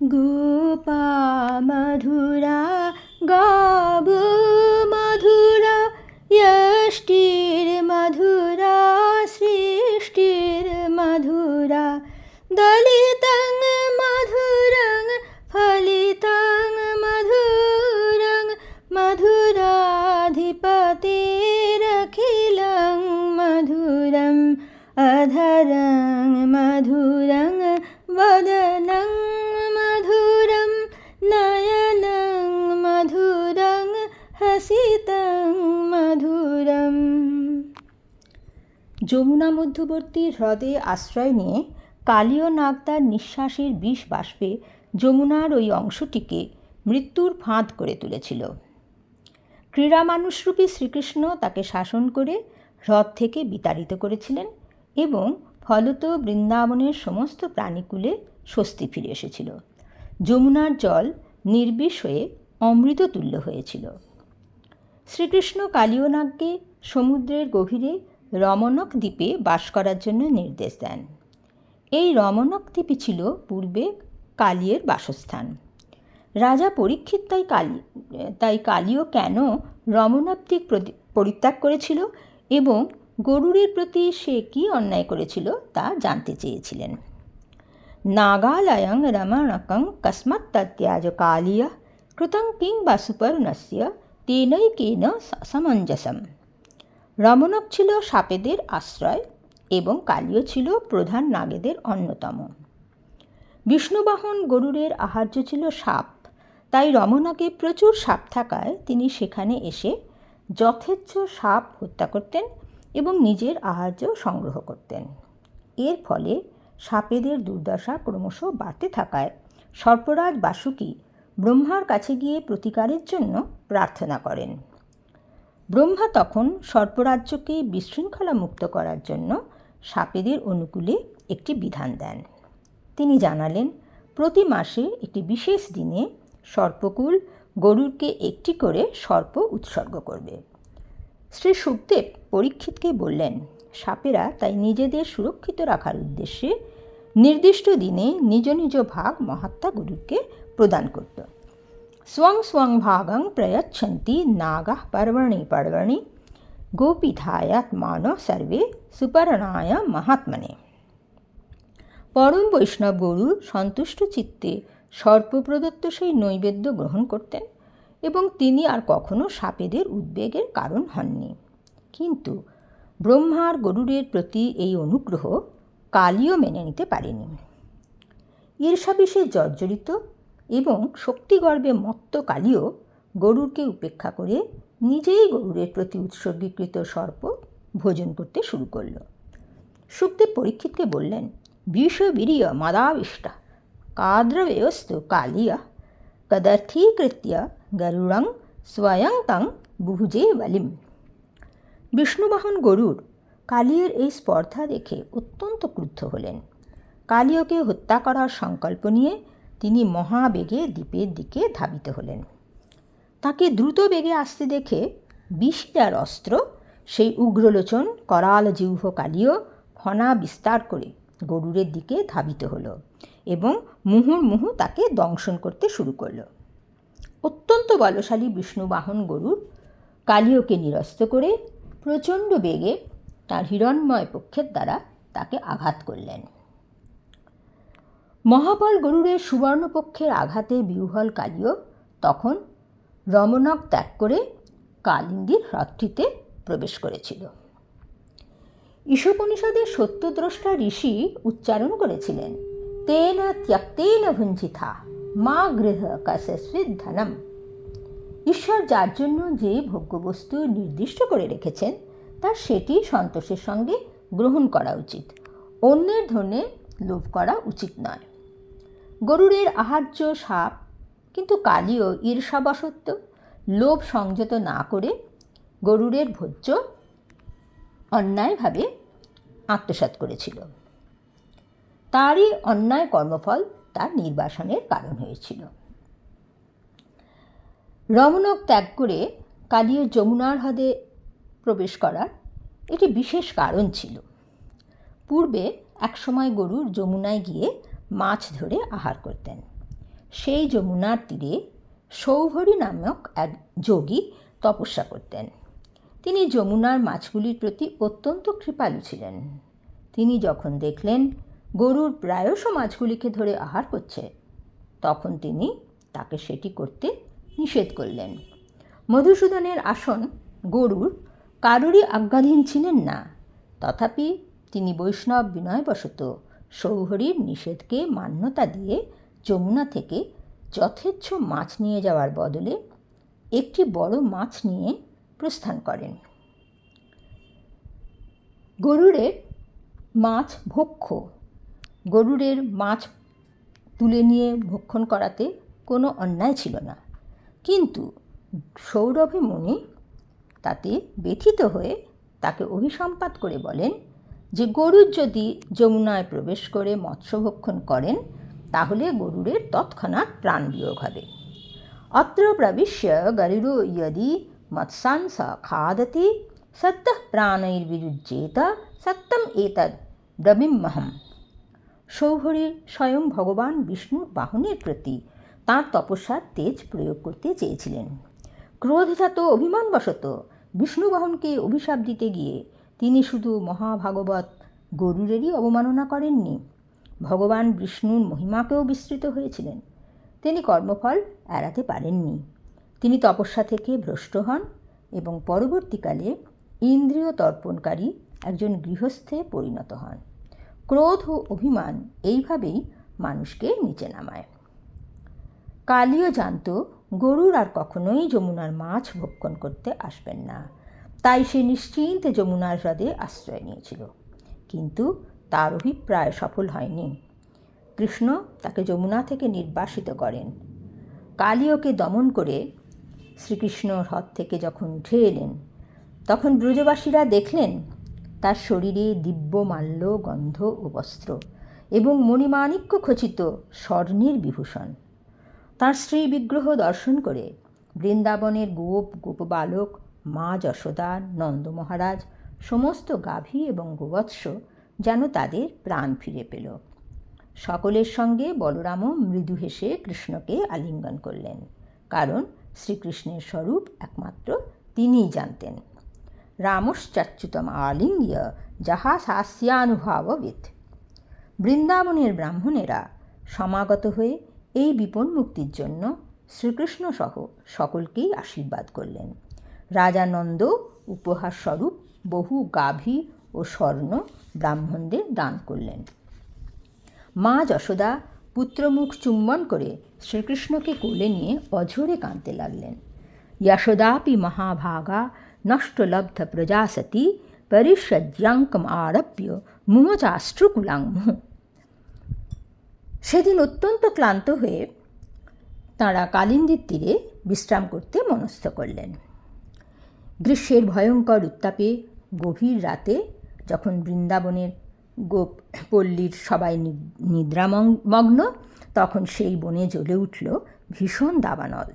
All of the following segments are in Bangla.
গোপা মধুরা, গাব মধুরা ইষ্টির মধুরা, সৃষ্টির মধুরা, দলিতং মধুরং, ফলিতং মধুরং, মধুরাধিপতিরখিলং মধুরম, অধরং মধুরং। যমুনা মধ্যবর্তী হ্রদে আশ্রয় নিয়ে কালীয় নাগ তার নিঃশ্বাসের বিষ বাষ্পে যমুনার ওই অংশটিকে মৃত্যুর ফাঁদ করে তুলেছিল। ক্রীড়া মানুষরূপী শ্রীকৃষ্ণ তাকে শাসন করে হ্রদ থেকে বিতাড়িত করেছিলেন এবং ফলত বৃন্দাবনের সমস্ত প্রাণীকুলে স্বস্তি ফিরে এসেছিল। যমুনার জল নির্বিষ হয়ে অমৃততুল্য হয়েছিল। শ্রীকৃষ্ণ কালীয়নাগকে সমুদ্রের গভীরে রমণক দ্বীপে বাস করার জন্য নির্দেশ দেন। এই রমণক দ্বীপই ছিল পূর্বে কালিয়ের বাসস্থান। রাজা পরীক্ষিত তাই কালী, তাই কালীয় কেন রমণক দ্বীপ পরিত্যাগ করেছিল এবং গরুরের প্রতি সে কী অন্যায় করেছিল তা জানতে চেয়েছিলেন। নাগালয়ং রমণকং কস্মাৎ তত্যাজ কালিয়া, কৃতং কিং বা সুপর্ণস্য তেনৈকেন সামঞ্জসম। রমণক ছিল সাপেদের আশ্রয় এবং কালীয় ছিল প্রধান নাগেদের অন্যতম। বিষ্ণুবাহন গরুরের আহার্য ছিল সাপ, তাই রমণকে প্রচুর সাপ থাকায় তিনি সেখানে এসে যথেচ্ছ সাপ হত্যা করতেন এবং নিজের আহার্য সংগ্রহ করতেন। এর ফলে সাপেদের দুর্দশা ক্রমশ বাড়তে থাকায় সর্পরাজ বাসুকী ব্রহ্মার কাছে গিয়ে প্রতিকারের জন্য প্রার্থনা করেন। ব্রহ্মা তখন সর্পরাজ্যকে বিশৃঙ্খলা মুক্ত করার জন্য সাপেদের অনুকূলে একটি বিধান দেন। তিনি জানালেন, প্রতি মাসে একটি বিশেষ দিনে সর্পকুল গরুরকে একটি করে সর্প উৎসর্গ করবে। শ্রী সুখদেব পরীক্ষিতকে বললেন, সাপেরা তাই নিজেদের সুরক্ষিত রাখার উদ্দেশ্যে নির্দিষ্ট দিনে নিজ নিজ ভাগ মহাত্মা গুরুকে প্রদান করত। স্বং স্বং ভাগং প্রয়চ্ছন্তি নাগাহ পর্বণি পর্বণি গোপীঠায়াত্মান সর্বে সুপর্ণায় মহাত্মনে পরম বৈষ্ণব গরু সন্তুষ্ট চিত্তে সর্পপ্রদত্ত সেই নৈবেদ্য গ্রহণ করতেন এবং তিনি আর কখনো সাপেদের উদ্বেগের কারণ হননি। কিন্তু ব্রহ্মার গরুরের প্রতি এই অনুগ্রহ কালীও মেনে নিতে পারেনি। ঈর্ষাবিষে জর্জরিত এবং শক্তিগর্বে মত্ত কালীয় গরুরকে উপেক্ষা করে নিজেই গরুরের প্রতি উৎসর্গীকৃত সর্প ভোজন করতে শুরু করল। সুখদেব পরীক্ষিতকে বললেন বিষ বিষবীর্য মাদাবিষ্টা। কাদ্রবেয়স্তু কালিয়া, কদর্থীকৃত্য গরুড়ং স্বয়ং তং বুভুজে বলিম। বিষ্ণুবাহন গরুর কালিয়ের এই স্পর্ধা দেখে অত্যন্ত ক্রুদ্ধ হলেন। কালীয়কে হত্যা করার সংকল্প নিয়ে তিনি মহাবেগে দ্বীপের দিকে ধাবিত হলেন। তাকে দ্রুত বেগে আসতে দেখে বিষিদার অস্ত্র, সেই উগ্রলোচন, করাল জিহ্ব কালীয় ফনা বিস্তার করে গরুরের দিকে ধাবিত হলো এবং মুহুর্মুহু তাকে দংশন করতে শুরু করল। অত্যন্ত বলশালী বিষ্ণুবাহন গরুর কালীয়কে নিরস্ত করে প্রচণ্ড বেগে তার হিরণময় পক্ষের দ্বারা তাকে আঘাত করলেন। মহাবল গরুরের সুবর্ণপক্ষের আঘাতে বিহ্বল কালীয় তখন রমণক ত্যাগ করে কালিন্দির হ্রদটিতে প্রবেশ করেছিল। ঈশোপনিষদের সত্যদ্রষ্টা ঋষি উচ্চারণ করেছিলেন, তেন ত্যক্তেন ভুঞ্জিথা, মা গৃহ কাশস্বিদ ধনম ঈশ্বর যার জন্য যে ভোগ্যবস্তু নির্দিষ্ট করে রেখেছেন, তার সেটি সন্তোষের সঙ্গে গ্রহণ করা উচিত। অন্যের ধনে লোভ করা উচিত নয়। গরুরের আহার্য সাপ। কিন্তু কালীয় ঈর্ষাবশত্ব লোভ সংযত না করে গরুরের ভোজ্য অন্যায়ভাবে আত্মসাত করেছিল। তারই অন্যায় কর্মফল তার নির্বাসনের কারণ হয়েছিল। রমণক ত্যাগ করে কালীয় যমুনার হ্রদে প্রবেশ করার এটি বিশেষ কারণ ছিল। পূর্বে একসময় গরুর যমুনায় গিয়ে মাছ ধরে আহার করতেন। সেই যমুনার তীরে সৌভরী নামক এক যোগী তপস্যা করতেন। তিনি যমুনার মাছগুলির প্রতি অত্যন্ত কৃপালু ছিলেন। তিনি যখন দেখলেন গরুর প্রায়শ মাছগুলিকে ধরে আহার করছে, তখন তিনি তাকে সেটি করতে নিষেধ করলেন। মধুসূদনের আসন গরুর কারুরই আজ্ঞাধীন ছিলেন না। তথাপি তিনি বৈষ্ণব বিনয়বশত সৌহরির নিষেধকে মান্যতা দিয়ে যমুনা থেকে যথেচ্ছ মাছ নিয়ে যাওয়ার বদলে একটি বড় মাছ নিয়ে প্রস্থান করেন। গরুরের মাছ ভক্ষ। গরুরের মাছ তুলে নিয়ে ভক্ষণ করাতে কোনো অন্যায় ছিল না। কিন্তু সৌরভী মুনি তাতে ব্যথিত হয়ে তাকে অভিসম্পাত করে বলেন যে গরুর যদি যমুনায় প্রবেশ করে মৎস্যভক্ষণ করেন, তাহলে গরুরের তৎক্ষণাৎ প্রাণ বিয়োগ হবে। অত্র প্রবিশ্য গরুরো ইয়দি মৎসাংস খাদতি, সত্য প্রাণৈর্বিরুজ্যেত সত্যম এতদ ব্রবিমহম সৌভরী স্বয়ং ভগবান বিষ্ণুর বাহনের প্রতি তাঁর তপস্যার তেজ প্রয়োগ করতে চেয়েছিলেন। ক্রোধজাত অভিমানবশত বিষ্ণুবাহনকে অভিশাপ দিতে গিয়ে তিনি শুধু মহাভাগবত গরুরেরই অবমাননা করেননি। ভগবান বিষ্ণুর মহিমাকেও বিস্তৃত হয়েছিলেন। তিনি কর্মফল এড়াতে পারেননি। তিনি তপস্যা থেকে ভ্রষ্ট হন এবং পরবর্তীকালে ইন্দ্রিয় তর্পণকারী একজন গৃহস্থে পরিণত হন। ক্রোধ ও অভিমান এইভাবেই মানুষকে নিচে নামায়। কালীও জানত গরুর আর কখনোই যমুনার মাছ ভক্ষণ করতে আসবেন না। তাই সে নিশ্চিন্তে যমুনার হ্রদে আশ্রয় নিয়েছিল। কিন্তু তার অভিপ্রায় সফল হয়নি। কৃষ্ণ তাকে যমুনা থেকে নির্বাসিত করেন। কালীয়কে দমন করে শ্রীকৃষ্ণ হ্রদ থেকে যখন উঠে এলেন, তখন ব্রজবাসীরা দেখলেন, তার শরীরে দিব্য মাল্য, গন্ধ ও বস্ত্র এবং মণিমাণিক্য খচিত স্বর্ণের বিভূষণ। তার স্ত্রী বিগ্রহ দর্শন করে বৃন্দাবনের গোপ গোপবালক মা যশোদা, নন্দ মহারাজ, সমস্ত গাভী এবং গোবৎস যেন তাদের প্রাণ ফিরে পেল। সকলের সঙ্গে বলরামও মৃদু হেসে কৃষ্ণকে আলিঙ্গন করলেন, কারণ শ্রীকৃষ্ণের স্বরূপ একমাত্র তিনিই জানতেন। রামশ্চাচ্যুতম আলিঙ্গ্য যাহা শাস্যানুভাববিদ বৃন্দাবনের ব্রাহ্মণেরা সমাগত হয়ে এই বিপন মুক্তির জন্য শ্রীকৃষ্ণ সহ সকলকেই আশীর্বাদ করলেন। রাজানন্দ উপহারস্বরূপ বহু গাভী ও স্বর্ণ ব্রাহ্মণদের দান করলেন। মা যশোদা পুত্রমুখ চুম্বন করে শ্রীকৃষ্ণকে কোলে নিয়ে অঝরে কাঁদতে লাগলেন। যশোদাপি মহাভাগা নষ্টলব্ধ প্রজাসতি পরিষজ্যাঙ্কম আরভ্য মুমচাষ্ট্রকুলাঙ্মুহ সেদিন অত্যন্ত ক্লান্ত হয়ে তাঁরা কালিন্দির তীরে বিশ্রাম করতে মনস্থ করলেন। গ্রীষ্মের ভয়ঙ্কর উত্তাপে গভীর রাতে যখন বৃন্দাবনের গোপ পল্লীর সবাই নিদ্রামগ্ন, তখন সেই বনে জ্বলে উঠল ভীষণ দাবানল।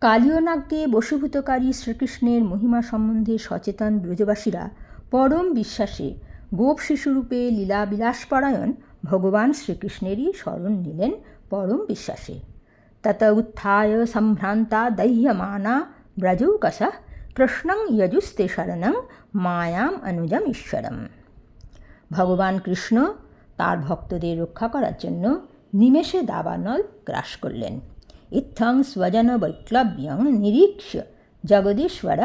কালীয়নাগকে বশীভূতকারী শ্রীকৃষ্ণের মহিমা সম্বন্ধে সচেতন ব্রজবাসীরা পরম বিশ্বাসে গোপ শিশুরূপে লীলা বিলাসপরায়ণ ভগবান শ্রীকৃষ্ণেরই স্মরণ নিলেন পরম বিশ্বাসে। তত উত্থায় সম্ভ্রান্তা দহ্যমানা ব্রজৌকসা কৃষ্ণং যজুস্তে শরণং মায়াম অনুজম ঈশ্বরম ভগবান কৃষ্ণ তার ভক্তদের রক্ষা করার জন্য নিমেষে দাবানল গ্রাস করলেন। ইত্থং স্বজন বৈক্লব্যং নিরীক্ষ জগদীশ্বর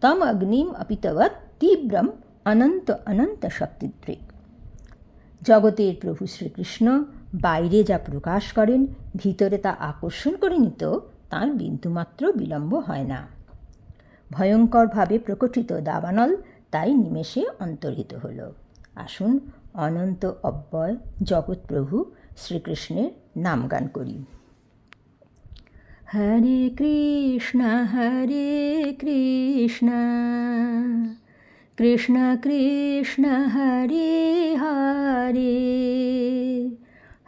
তম অগ্নিম অপিতবৎ তীব্রম অনন্ত অনন্ত শক্তিদৃক। জগতের প্রভু শ্রীকৃষ্ণ বাইরে যা প্রকাশ করেন, ভিতরে তা আকর্ষণ করে নিত তাঁর বিন্দুমাত্র বিলম্ব হয় না। ভয়ঙ্করভাবে প্রকটিত দাবানল তাই নিমেষে অন্তর্হিত হল। আসুন, অনন্ত অব্যয়, জগৎপ্রভু শ্রীকৃষ্ণের নামগান করি। হরে কৃষ্ণ হরে কৃষ্ণ কৃষ্ণ কৃষ্ণ, হরে হরে।